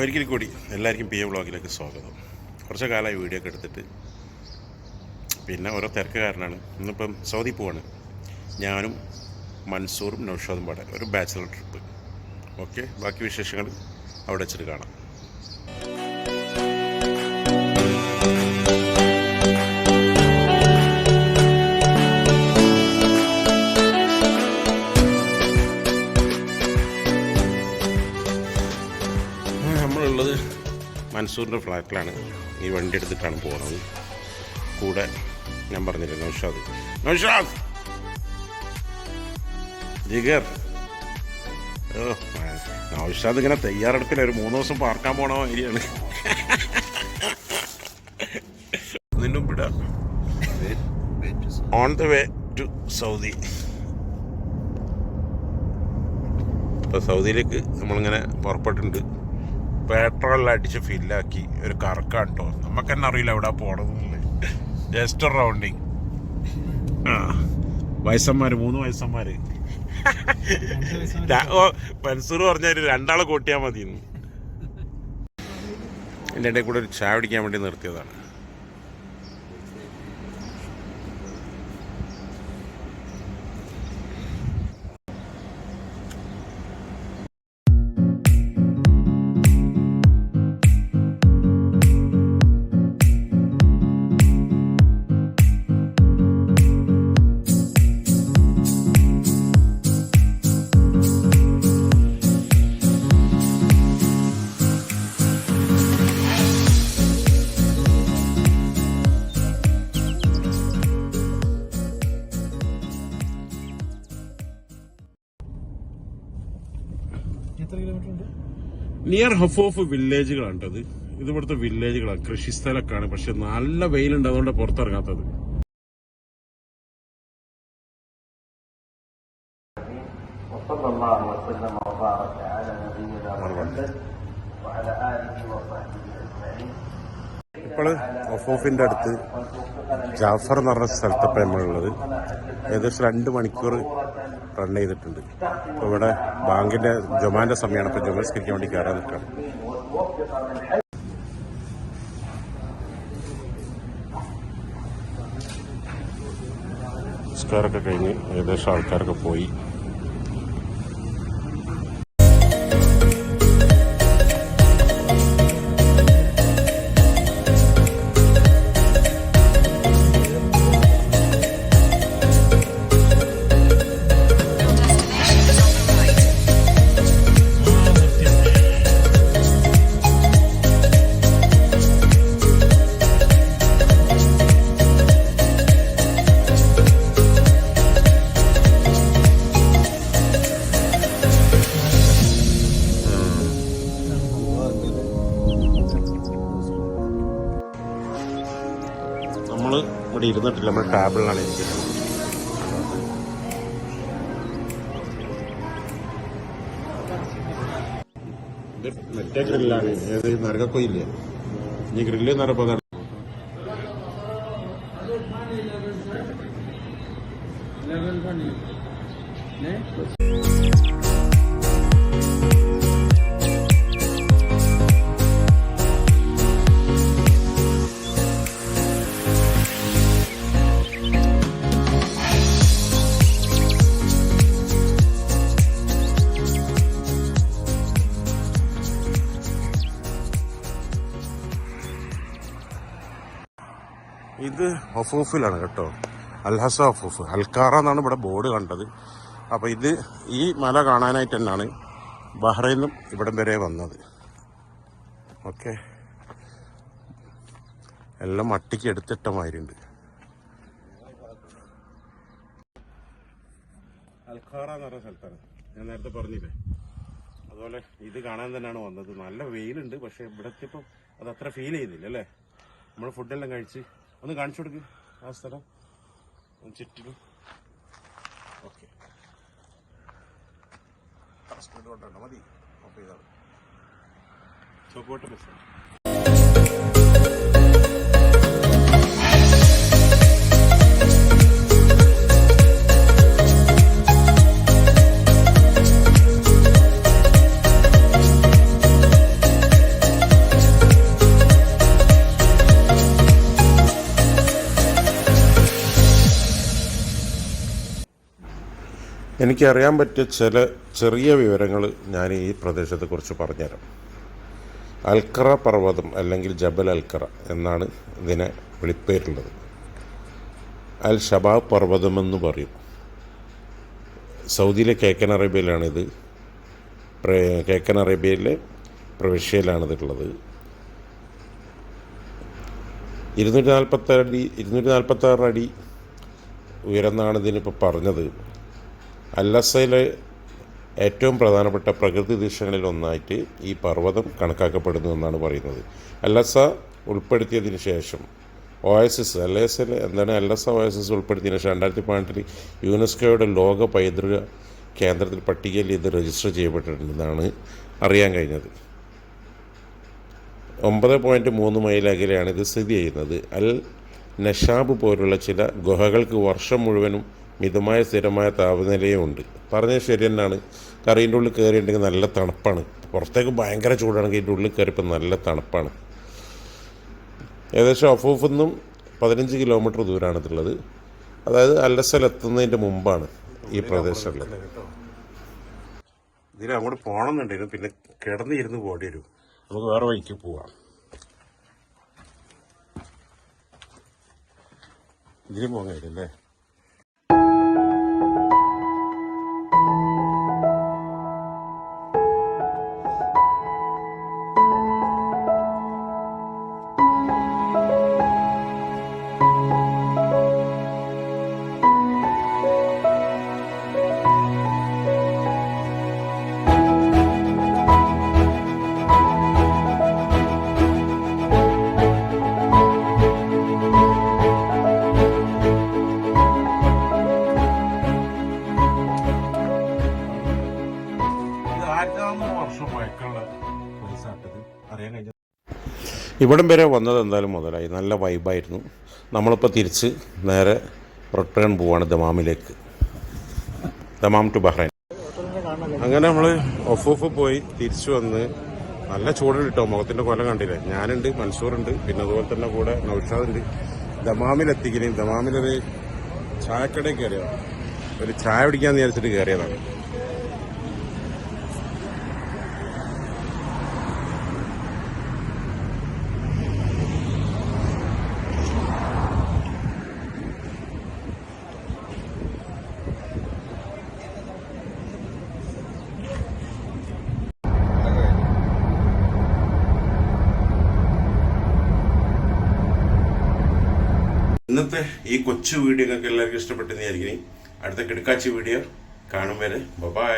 ഒരിക്കൽ കൂടി എല്ലാവർക്കും പി എ വ്ളോഗിലേക്ക് സ്വാഗതം. കുറച്ച് കാലമായി വീഡിയോ ഒക്കെ എടുത്തിട്ട് പിന്നെ ഓരോ തിരക്ക് കാരണമാണ് ഇന്നിപ്പം സൗദി പോവാണ്. ഞാനും മൻസൂറും നൗഷാദും പാടെ ഒരു ബാച്ചിലർ ട്രിപ്പ് ഓക്കെ ബാക്കി വിശേഷങ്ങൾ അവിടെ വെച്ചിട്ട് കാണാം. മൻസൂറിന്റെ ഫ്ലാറ്റിലാണ് ഈ വണ്ടി എടുത്തിട്ടാണ് പോകുന്നത് കൂടെ ഞാൻ പറഞ്ഞില്ലേ നൗഷാദ്. നൗഷാദ്! ജിഗർ. ഓ നൗഷാദ് ഇങ്ങനെ തയ്യാറെടുപ്പില്ല ഒരു മൂന്ന് ദിവസം പാർക്കാൻ പോണ മാതിരിയാണ്. നിന്നും വിടാം on the way to Saudi ഇപ്പോൾ സൗദിയിലേക്ക് നമ്മളിങ്ങനെ പുറപ്പെട്ടിട്ടുണ്ട്. പെട്രോളെല്ലാം അടിച്ച് ഫില്ലാക്കി ഒരു കറക്കാണ് കേട്ടോ നമുക്ക് തന്നെ അറിയില്ല എവിടെ പോണതെന്നില്ല ജസ്റ്റ് റൗണ്ടിങ് ആ. വയസ്സന്മാർ മൂന്ന് വയസ്സന്മാര്. മൻസൂർ പറഞ്ഞാൽ രണ്ടാളെ കൂട്ടിയാൽ മതി എന്റെ ഇടയിൽ കൂടെ ഒരു ചായ പിടിക്കാൻ വേണ്ടി നിർത്തിയതാണ്. കിലോമീറ്റർ ഉണ്ട് നിയർ ഹഫോഫ് വില്ലേജുകളാണ് കേട്ടോ ഇത് ഇത് ഇവിടുത്തെ വില്ലേജുകളാണ് കൃഷിസ്ഥലൊക്കെയാണ് പക്ഷെ നല്ല വെയിലുണ്ട് അതുകൊണ്ട് പുറത്തിറങ്ങാത്തത് وصلى الله وسلم وبارك على نبينا محمد وعلى اله وصحبه اجمعين ഇപ്പോൾ ഹഫോഫിന്റെ അടുത്ത് ജാഫർ എന്ന് പറഞ്ഞ സ്ഥലത്തപ്പോൾ നമ്മളുള്ളത്. ഏകദേശം രണ്ട് മണിക്കൂർ റൺ ചെയ്തിട്ടുണ്ട്. അപ്പോൾ ഇവിടെ ബാങ്കിന്റെ ജൊമാന്റെ സമയമാണ്. അപ്പോൾ ജൊമാസ്കരിക്കാൻ വേണ്ടി കയറാൻ നിൽക്കുകയാണ്. നമസ്കാരമൊക്കെ കഴിഞ്ഞ് ഏകദേശം ആൾക്കാരൊക്കെ പോയി. ഇവിടെ ഇരുന്നിട്ടില്ല. നമ്മൾ ടേബിളിലാണ് ഇരിക്കുന്നത്. മറ്റേ ഗ്രില്ലാണ്. ഏത് നരകക്കൊയില്ലേ ഇനി ഗ്രില്ല് എന്ന് ഇത് ഒഫൂഫിലാണ് കേട്ടോ. അൽഹസ ഒഫൂഫ് അൽക്കാറ എന്നാണ് ഇവിടെ ബോർഡ് കണ്ടത്. അപ്പോൾ ഇത് ഈ മല കാണാനായിട്ട് തന്നെയാണ് ബഹ്റൈനും ഇവിടം വരെ വന്നത്. ഓക്കെ. എല്ലാം മട്ടിക്ക് എടുത്തിട്ട മാതിരിയുണ്ട്. അൽഖാറ എന്ന് പറഞ്ഞ സ്ഥലത്താണ്. ഞാൻ നേരത്തെ പറഞ്ഞില്ലേ? അതുപോലെ ഇത് കാണാൻ തന്നെയാണ് വന്നത്. നല്ല വെയിലുണ്ട് പക്ഷെ ഇവിടെ എത്തിയപ്പോൾ അത് അത്ര ഫീൽ ചെയ്തില്ല അല്ലേ? നമ്മൾ ഫുഡെല്ലാം കഴിച്ച് ഒന്ന് കാണിച്ചു കൊടുക്ക്. ആ സ്ഥലം. ഒന്ന് ചുറ്റിലും. ഓക്കെ. സ്പീഡ് മതി. അപ്പോൾ ഇതാണ് സപ്പോർട്ട് ബസ് എനിക്കറിയാൻ പറ്റിയ ചില ചെറിയ വിവരങ്ങൾ ഞാൻ ഈ പ്രദേശത്തെക്കുറിച്ച് പറഞ്ഞുതരാം. അൽക്കറ പർവതം അല്ലെങ്കിൽ ജബൽ അൽക്കറ എന്നാണ് ഇതിനെ വിളിപ്പേരുള്ളത്. അൽ ഷബാബ് പർവതമെന്ന് പറയും. സൗദിയിലെ കേക്കൻ അറേബ്യയിലാണിത് കേക്കൻ അറേബ്യയിലെ പ്രവിശ്യയിലാണിതുള്ളത് ഇരുന്നൂറ്റി നാൽപ്പത്തി അടി ഇരുന്നൂറ്റി നാൽപ്പത്തി ആറ് അടി ഉയർന്നാണ് ഇതിനിപ്പോൾ പറഞ്ഞത്. അല്ലസയിലെ ഏറ്റവും പ്രധാനപ്പെട്ട പ്രകൃതി ദൃശ്യങ്ങളിൽ ഒന്നായിട്ട് ഈ പർവതം കണക്കാക്കപ്പെടുന്നു എന്നാണ് പറയുന്നത്. അല്ലസ ഉൾപ്പെടുത്തിയതിന് ശേഷം ഒയസിസ് എൽ എസ് എൽ എന്താണ് L S O S S ഉൾപ്പെടുത്തിയതിന് ശേഷം രണ്ടായിരത്തി പതിനെട്ടിൽ യുനെസ്കോയുടെ ലോക പൈതൃക കേന്ദ്രത്തിൽ പട്ടികയിൽ ഇത് രജിസ്റ്റർ ചെയ്യപ്പെട്ടിട്ടുണ്ടെന്നാണ് അറിയാൻ കഴിഞ്ഞത്. ഒമ്പത് പോയിന്റ് മൂന്ന് മൈൽ അകലെയാണ് ഇത് സ്ഥിതി ചെയ്യുന്നത്. അൽ നഷാബ് പോലുള്ള ചില ഗുഹകൾക്ക് വർഷം മുഴുവനും മിതമായ സ്ഥിരമായ താപനിലയും ഉണ്ട് പറഞ്ഞത് ശരി തന്നെയാണ് കറീന്റെ ഉള്ളിൽ കയറിയിട്ടുണ്ടെങ്കിൽ നല്ല തണുപ്പാണ്. പുറത്തേക്ക് ഭയങ്കര ചൂടാണെങ്കിൽ ഇതിന്റെ ഉള്ളിൽ കയറിയപ്പോൾ നല്ല തണുപ്പാണ്. ഏകദേശം അഫൂഫിൽ നിന്നും പതിനഞ്ച് കിലോമീറ്റർ ദൂരമാണ് ഇതുള്ളത് അതായത് അല്ലസൽ എത്തുന്നതിന്റെ മുമ്പാണ് ഈ പ്രദേശമുള്ളത്. ഇതിൽ അങ്ങോട്ട് പോകണമെന്നുണ്ടായിരുന്നു പിന്നെ കിടന്നിരുന്ന് പോകേണ്ടി വരും. നമുക്ക് വേറെ വഴിക്ക് പോവാം. ഇതിന് പോകാൻ കഴിയില്ലേ അറിയാൻ കഴിഞ്ഞു ഇവിടം വരെ വന്നത് എന്തായാലും മുതലായി. നല്ല വൈബായിരുന്നു നമ്മളിപ്പോൾ തിരിച്ച് നേരെ റിട്ടേൺ പോവാണ് ദമാമിലേക്ക്. Dammam to Bahrain. അങ്ങനെ നമ്മൾ ഓഫ് ഓഫ് പോയി തിരിച്ചു വന്ന് നല്ല ചൂടുണ്ട് കേട്ടോ മുഖത്തിന്റെ കൊല കണ്ടില്ലേ? ഞാനുണ്ട് മൻസൂറുണ്ട് പിന്നെ അതുപോലെ തന്നെ കൂടെ നൗഷാദുണ്ട്. ദമാമിലെത്തിക്കുകയും ദമാമിലൊരു ചായക്കടയിൽ കയറിയതാണ് ഒരു ചായ പിടിക്കാമെന്ന് വിചാരിച്ചിട്ട് കയറിയതാണ് ഇന്നത്തെ ഈ കൊച്ചു വീഡിയോ നിങ്ങൾക്ക് എല്ലാവർക്കും ഇഷ്ടപ്പെട്ടെന്ന് വിചാരിക്കുന്നു. അടുത്ത കിടക്കാച്ചി വീഡിയോ കാണും വരെ. ബൈ